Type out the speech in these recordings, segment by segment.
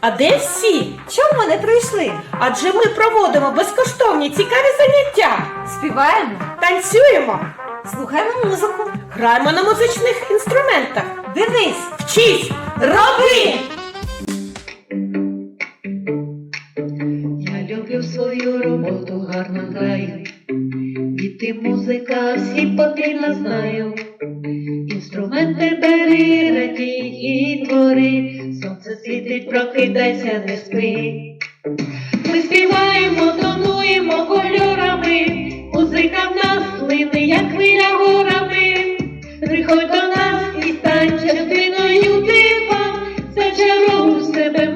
А де всі? Чому не прийшли? Адже ми проводимо безкоштовні цікаві заняття. Співаємо, Танцюємо, слухаємо музику. граємо на музичних інструментах. Дивись, Вчись, роби! Я люблю свою роботу, гарно граю. Діти, музика, всі потрібно знаю. Інструменти бери, радій і твори. Сонце світить, прокидайся, не спи. Ми співаємо, тонуємо кольорами. Музика в нас плине, як хвиля горами. Приходь до нас і стань частиною дива, зачаруй себе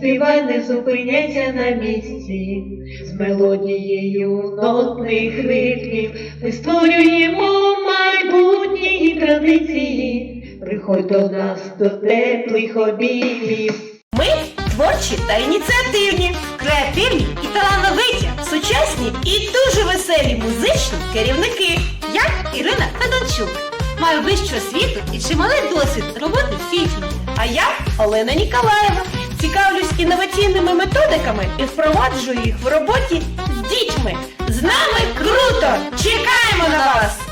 співай, не зупиняйся на місці, з мелодією нотних ритмів ми створюємо майбутні традиції. Приходь до нас до теплих обіймів. Ми творчі та ініціативні, креативні і талановиті. сучасні і дуже веселі музичні керівники. Я Ірина Федончук. Маю вищу освіту і чималий досвід роботи з дітьми. А я Олена Ніколаєва. Цікавлюсь інноваційними методиками і впроваджую їх в роботі з дітьми. З нами круто! Чекаємо на вас!